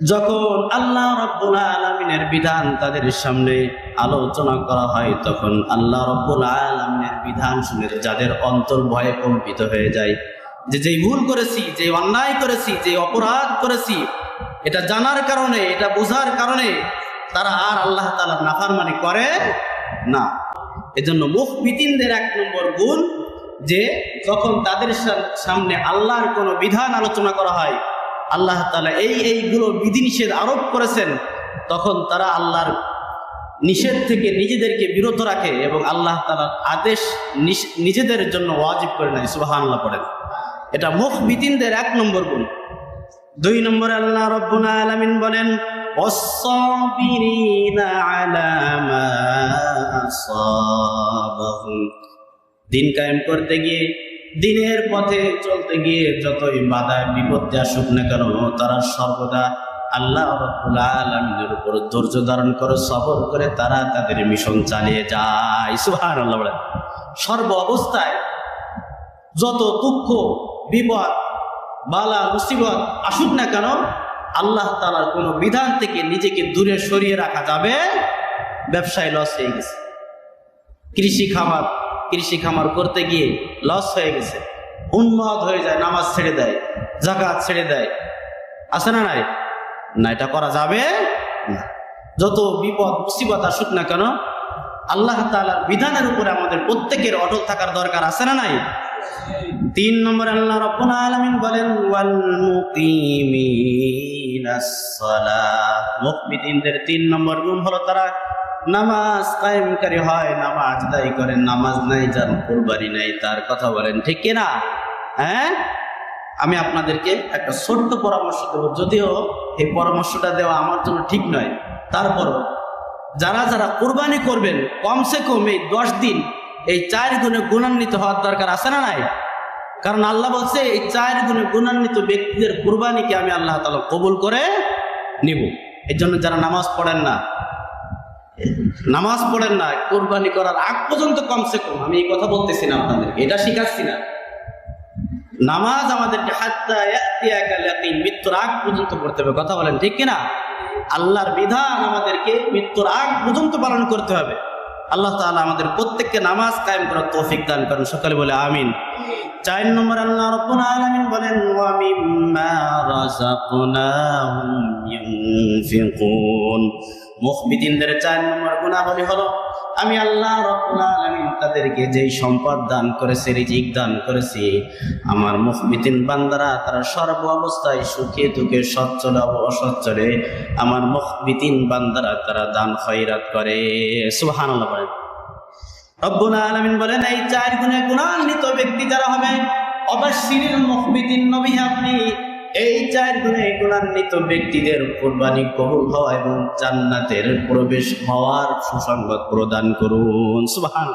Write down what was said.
যখন আল্লাহ রব্বুল আলমিনের বিধান তাদের সামনে আলোচনা করা হয়, তখন আল্লাহ রব্বুল আলমিনের বিধান শুনে যাদের অন্তর ভয়ে কম্পিত হয়ে যায়। যে যেই ভুল করেছি, যে অন্যায় করেছি, যে অপরাধ করেছি, এটা জানার কারণে, এটা বোঝার কারণে তারা আর আল্লাহ তালার নাফারমানি করে না। এজন্য মুখ বিতিনদের এক নম্বর গুণ যে, যখন তাদের সামনে আল্লাহর কোনো বিধান আলোচনা করা হয় আল্লাহ তালা এই এইগুলো বিধিনিষেধ আরোপ করেছেন, তখন তারা আল্লাহর নিষেধ থেকে নিজেদেরকে বিরত রাখে এবং আল্লাহ তালার আদেশ নিজেদের জন্য ওয়াজিব করে নেয় আল্লাহ পড়েন। এটা মুখ বিতিনদের এক নম্বর গুণ। দুই নম্বরে আল্লাহ রব্বুল আলামিন বলেন, "ওয়াস-সাবিরিনা আলা দিন কায়েম করতে গিয়ে দিনের পথে চলতে গিয়ে যতই বাধা বিপত্তি আসুক না কেন, তারা সর্বদা আল্লাহ আলমিনের উপর ধৈর্য ধারণ করে, সবর করে তারা তাদের মিশন চালিয়ে যায়। সুহান আল্লাহ সর্ব অবস্থায় যত দুঃখ, বিপদ, বালা, মুসিবত আসুক না কেন, আল্লাহ তালার কোনো বিধান থেকে নিজেকে দূরে সরিয়ে রাখা যাবে, ব্যবসায় লস হয়ে গেছে। কৃষি খামার কৃষি খামার করতে গিয়ে লস হয়ে গেছে। উন্মাদ হয়ে যায়, নামাজ ছেড়ে দেয়, জাকাত ছেড়ে দেয়। আছে না নাই? না, এটা করা যাবে না। যত বিপদ, মুসিবত আসুক না কেন, আল্লাহ তাআলার বিধানের উপরে আমাদের প্রত্যেকের অটল থাকার দরকার আছে না নাই? তিন নম্বর আল্লাহ রাব্বুল আলামিন বলেন তিন নম্বর গুণ হলো তারা নামাজ কায়েমকারী হয়, নামাজ দায়ী করেন, নামাজ নাই, যার কুরবানি নাই, তার কথা বলেন, ঠিক কি না? হ্যাঁ? আমি আপনাদেরকে একটা ছোট্ট পরামর্শ দেবো। যদিও এই পরামর্শটা দেওয়া আমার জন্য ঠিক নয়, তারপরও যারা যারা কোরবানি করবেন, কমসে কম এই দশ দিন এই চার গুণে গুণান্বিত হওয়ার দরকার আছে না নাই? কারণ আল্লাহ বলছে, এই চার গুণে গুণান্বিত ব্যক্তিদের কোরবানিকে আমি আল্লাহ তালা কবুল করে নিব। এই জন্য যারা নামাজ পড়েন না নামাজ পড়েন না, কোরবানি করার আগ পর্যন্ত কমসে কম, আমি এই কথা বলতেছি না আপনাদেরকে, এটা শিখাচ্ছি না। নামাজ আমাদেরকে মৃত্যুর আগ পর্যন্ত পড়তে হবে, কথা বলেন ঠিক কিনা? আল্লাহর বিধান আমাদেরকে মৃত্যুর আগ পর্যন্ত পালন করতে হবে। আল্লাহ তাআলা আমাদের প্রত্যেককে নামাজ কায়েম করার তৌফিক দান করেন, সকালে বলে আমিন। চার নম্বর আল্লাহ রব্বুল আলামিন বলেন, ওয়া মিম্মা রাযাকনাহুম ইউনফিকুন মুখবিদিনদের চার নম্বর গুণাবলী হলো, আমি আল্লাহ রব্বুল আলামিন তাদেরকে যেই সম্পদ দান করেছে, রিজিক দান করেছি, আমার মুখবিদিন বান্দারা তারা সর্ব অবস্থায় সুখে দুঃখে সচ্ছলে অসচ্ছলে আমার মুখবিদিন বান্দারা তারা দান খয়রাত করে। সুবহানাল্লাহ বলেন। রব্বুল বলেন, এই চার গুণে গুণান্বিত ব্যক্তি যারা হবে অবশ্যির মুখবিদিন আপনি এই চার গুণে গুণান্বিত ব্যক্তিদের কোরবানি কবুল হওয়া এবং জান্নাতের প্রবেশ হওয়ার সুসংবাদ প্রদান করুন। সুবহান